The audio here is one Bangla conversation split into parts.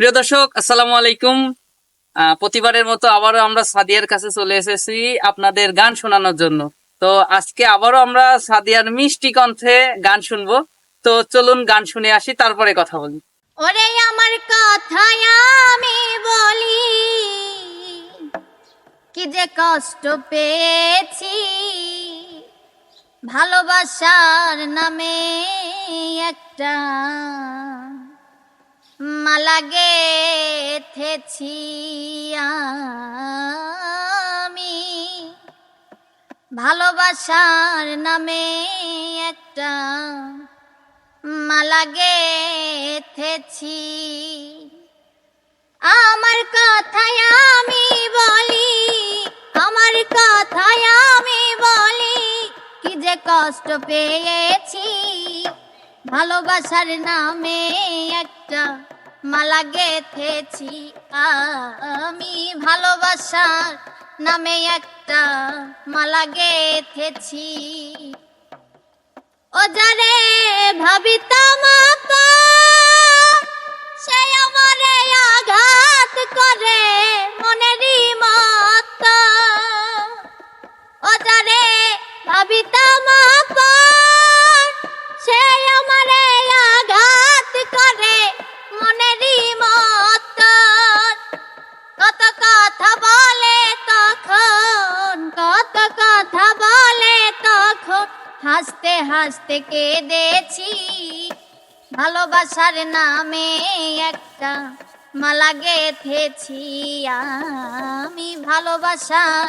প্রিয় দর্শক, আসসালামু আলাইকুম। প্রতিবারের মতো আবারও আমরা সাদিয়ার কাছে চলে এসেছি আপনাদের গান শোনানোর জন্য। তো আজকে আবারও আমরা সাদিয়ার মিষ্টি কণ্ঠে গান শুনব। তো চলুন গান শুনে আসি, তারপরে কথা বলি। ওরে আমার কথায় আমি বলি, কি যে কষ্ট পেয়েছি। ভালোবাসার নামে একটা মালা গেথেছি আমি। ভালোবাসার নামে একটা মালা গেথেছি আমার কথায় আমি বলি, আমার কথায় আমি বলি, কি যে কষ্ট পেয়েছি। ভালোবাসার নামে একটা মালা গেথেছি। আমি ভালোবাসার নামে একটা মালা গেথেছি। ও যারে ভাবিতাম সে আমারে আঘাত করে মনেরই মত। ও যারে ভাবিতাম হাসতে হাসতে কেঁদেছি। ভালোবাসার নামে একটা মালা গেথেছি আমি। ভালোবাসার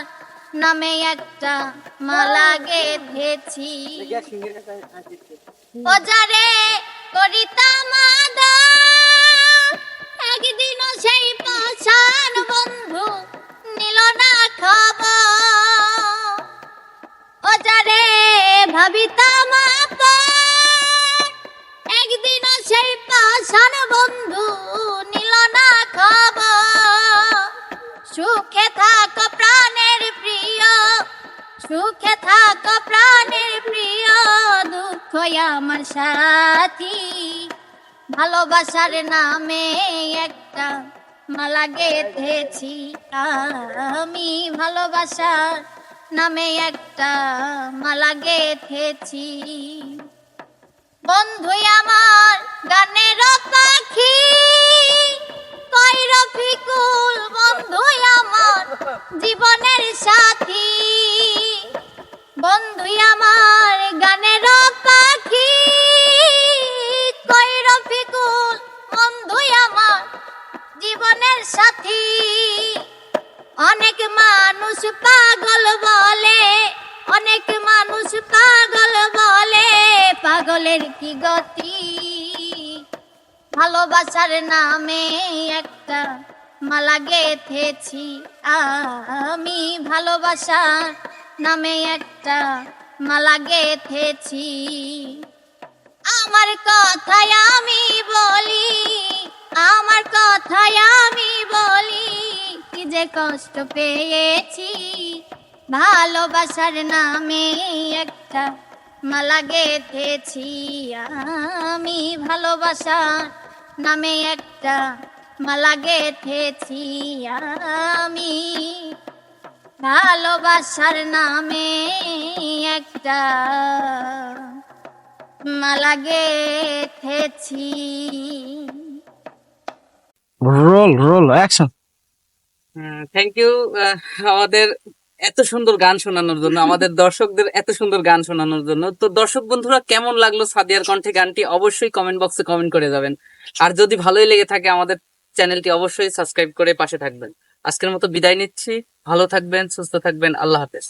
নামে একটা মালা গেথেছি। ও যারে করিতাম আদর, ভাবিতাম আপন, একদিনও সেই পাষাণ বন্ধু নিল না খবর। সুখে থাক প্রাণের প্রিয় সুখে থাক প্রাণের প্রিয় দুঃখ আমার সাথী। ভালোবাসার নামে একটা মালা গেথেছি আমি ভালোবাসার নামে একটা মালা গেথেছি। বন্ধু আমার গানের পাখি কই রফিকুল বন্ধু আমার জীবনের সাথী। বন্ধু আমার গানের পাখি কই রফিকুল বন্ধু আমার জীবনের সাথী। অনেক মানুষ পাগল বলে, অনেক মানুষ পাগল বলে। পাগলের কি গতি? ভালোবাসার নামে একটা মালা গেথেছি। আমি ভালোবাসার নামে একটা মালা গেথেছি। আমার কথায় আমি বলি, আমার কথায় আমি বলি। যে কষ্ট পেয়েছি, ভালোবাসার নামে একটা মালা গেথেছি। আমি ভালোবাসার নামে একটা মালা গেথেছি। আমি ভালোবাসার নামে একটা মালা গেথেছি। Roll roll action thank you আমাদের এত সুন্দর গান শোনানোর জন্য, আমাদের দর্শকদের এত সুন্দর গান শোনানোর জন্য। তো দর্শক বন্ধুরা, কেমন লাগল সাদিয়ার কণ্ঠে গানটি? অবশ্যই কমেন্ট বক্সে কমেন্ট করে যাবেন। আর যদি ভালোই লেগে থাকে আমাদের চ্যানেলটি অবশ্যই সাবস্ক্রাইব করে পাশে থাকবেন। আজকের মতো বিদায় নিচ্ছি। ভালো থাকবেন, সুস্থ থাকবেন। আল্লাহ হাফেজ।